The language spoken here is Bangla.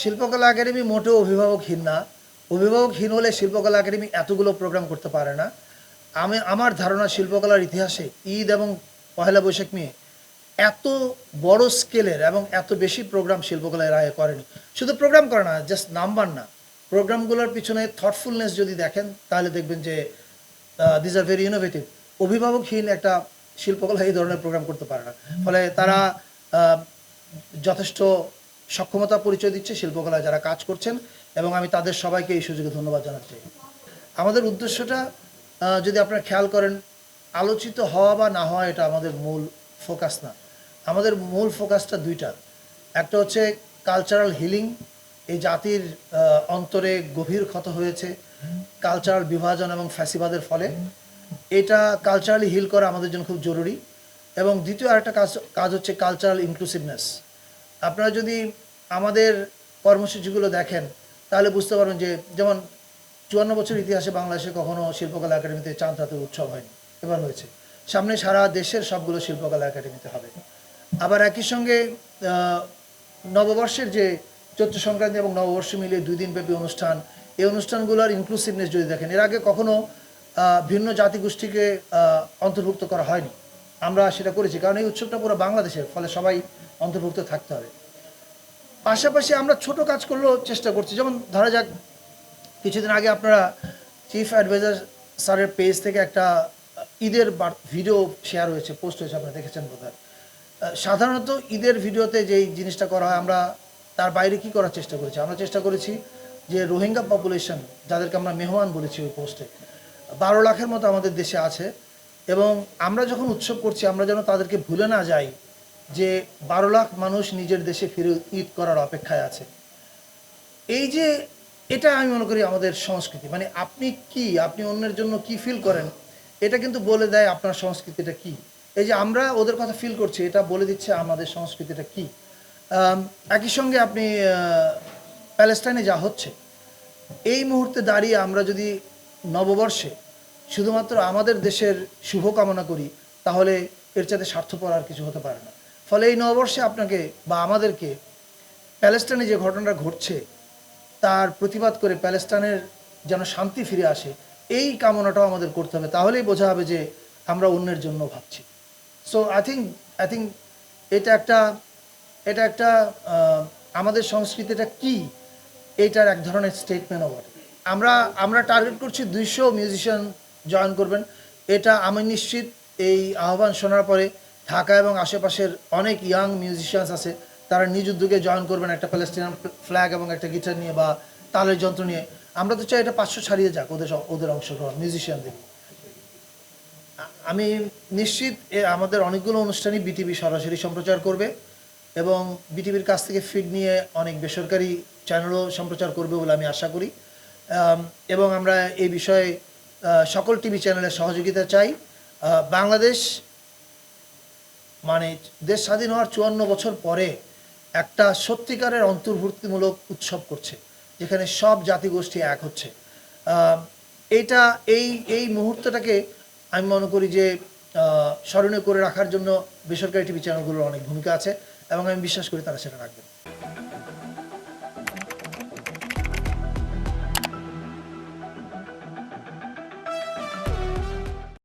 শিল্পকলা একাডেমি মোটেও অভিভাবকহীন না। অভিভাবকহীন হলে শিল্পকলা একাডেমি এতগুলো প্রোগ্রাম করতে পারে না। আমি আমার ধারণা শিল্পকলার ইতিহাসে ঈদ এবং পহেলা বৈশাখ নিয়ে এত বড় স্কেলের এবং এত বেশি প্রোগ্রাম শিল্পকলায় রায় করেনি। শুধু প্রোগ্রাম করে না জাস্ট নাম্বার না। প্রোগ্রামগুলোর পিছনে থটফুলনেস যদি দেখেন তাহলে দেখবেন যে দিস আর ভেরি ইনোভেটিভ অভিভাবকহীন একটা শিল্পকলা এই ধরনের প্রোগ্রাম করতে পারে না। ফলে তারা যথেষ্ট সক্ষমতা পরিচয় দিচ্ছে শিল্পকলায় যারা কাজ করছেন এবং আমি তাদের সবাইকে এই সুযোগে ধন্যবাদ জানাচ্ছি। আমাদের উদ্দেশ্যটা যদি আপনারা খেয়াল করেন, আলোচিত হওয়া বা না হওয়া এটা আমাদের মূল ফোকাস না। আমাদের মূল ফোকাসটা দুইটা। একটা হচ্ছে কালচারাল হিলিং এই জাতির অন্তরে গভীর ক্ষত হয়েছে কালচারাল বিভাজন এবং ফ্যাসিবাদের ফলে। এটা কালচারালি হিল করা আমাদের জন্য খুব জরুরি। এবং দ্বিতীয় আরেকটা কাজ কাজ হচ্ছে কালচারাল ইনক্লুসিভনেস আপনারা যদি আমাদের কর্মসূচিগুলো দেখেন, তাহলে বুঝতে পারবেন যে যেমন চুয়ান্ন বছর ইতিহাসে বাংলাদেশে কখনো শিল্পকলা একাডেমিতে চাঁদ রাতের উৎসব হয়নি, এবার হয়েছে। সামনে সারা দেশের সবগুলো শিল্পকলা একাডেমিতে হবে। আবার একই সঙ্গে নববর্ষের যে চৈত্র সংক্রান্তি এবং নববর্ষ মিলিয়ে দুই দিনব্যাপী অনুষ্ঠান, এই অনুষ্ঠানগুলোর ইনক্লুসিভনেস যদি দেখেন, এর আগে কখনো ভিন্ন জাতিগোষ্ঠীকে অন্তর্ভুক্ত করা হয়নি। আমরা সেটা করেছি, কারণ এই উৎসবটা পুরো বাংলাদেশের, ফলে সবাই অন্তর্ভুক্ত থাকতে হবে। পাশাপাশি আমরা ছোট কাজ করলেও চেষ্টা করছি। যেমন ধরা যাক, কিছুদিন আগে আপনারা চিফ অ্যাডভাইজার স্যারের পেজ থেকে একটা ঈদের ভিডিও শেয়ার হয়েছে পোস্ট হয়েছে, আপনারা দেখেছেন বোধহয় সাধারণত ঈদের ভিডিওতে যেই জিনিসটা করা হয়, আমরা তার বাইরে কি করার চেষ্টা করেছি? আমরা চেষ্টা করেছি যে রোহিঙ্গা পপুলেশন যাদেরকে আমরা মেহমান বলেছি ওই পোস্টে বারো লাখের মতো আমাদের দেশে আছে এবং আমরা যখন উৎসব করছি, আমরা যেন তাদেরকে ভুলে না যাই। যে বারো লাখ মানুষ নিজের দেশে ফিরে ঈদ করার অপেক্ষায় আছে। এই যে এটা আমি মনে করি আমাদের সংস্কৃতি মানে আপনি কি, আপনি অন্যের জন্য কি ফিল করেন, এটা কিন্তু বলে দেয় আপনার সংস্কৃতিটা কি। এই যে আমরা ওদের কথা ফিল করছি, এটা বলে দিচ্ছে আমাদের সংস্কৃতিটা কি। একই সঙ্গে আপনি প্যালেস্টাইনে যা হচ্ছে, এই মুহূর্তে দাঁড়িয়ে আমরা যদি নববর্ষে শুধুমাত্র আমাদের দেশের শুভকামনা করি, তাহলে এর চাইতে স্বার্থপর আর কিছু হতে পারে না। ফলে এই নববর্ষে আপনাকে বা আমাদেরকে প্যালেস্টাইনে যে ঘটনাটা ঘটছে, তার প্রতিবাদ করে প্যালেস্টাইনের যেন শান্তি ফিরে আসে, এই কামনাটাও আমাদের করতে হবে। তাহলেই বোঝা হবে যে আমরা অন্যের জন্য ভাবছি। So I think I think এটা একটা এটা একটা আমাদের সংস্কৃতিটা কি, এটার এক ধরনের স্টেটমেন্ট ওভার আমরা আমরা টার্গেট করছি দুইশো মিউজিশিয়ান জয়েন করবেন। এটা আমি নিশ্চিত এই আহ্বান শোনার পরে ঢাকা এবং আশেপাশের অনেক ইয়াং মিউজিশিয়ানস আছে, তারা নিজ উদ্যোগে জয়েন করবেন একটা প্যালেস্টিনান ফ্ল্যাগ এবং একটা গিটার নিয়ে বা তালের যন্ত্র নিয়ে। আমরা তো চাই এটা পাঁচশো ছাড়িয়ে যাক ওদের ওদের অংশগ্রহণ মিউজিশিয়ানদের আমি নিশ্চিত আমাদের অনেকগুলো অনুষ্ঠানই বিটিভি সরাসরি সম্প্রচার করবে এবং বিটিভির কাছ থেকে ফিড নিয়ে অনেক বেসরকারি চ্যানেলও সম্প্রচার করবে বলে আমি আশা করি। এবং আমরা এই বিষয়ে সকল টিভি চ্যানেলের সহযোগিতা চাই। বাংলাদেশ মানে দেশ স্বাধীন হওয়ার চুয়ান্ন বছর পরে একটা সত্যিকারের অন্তর্ভুক্তিমূলক উৎসব করছে, যেখানে সব জাতিগোষ্ঠী এক হচ্ছে। এটা এই এই মুহূর্তটাকে আমি মনে করি যে স্মরণীয় করে রাখার জন্য বেসরকারি টিভি চ্যানেলগুলোর অনেক ভূমিকা আছে এবং আমি বিশ্বাস করি তারা সেটা রাখবেন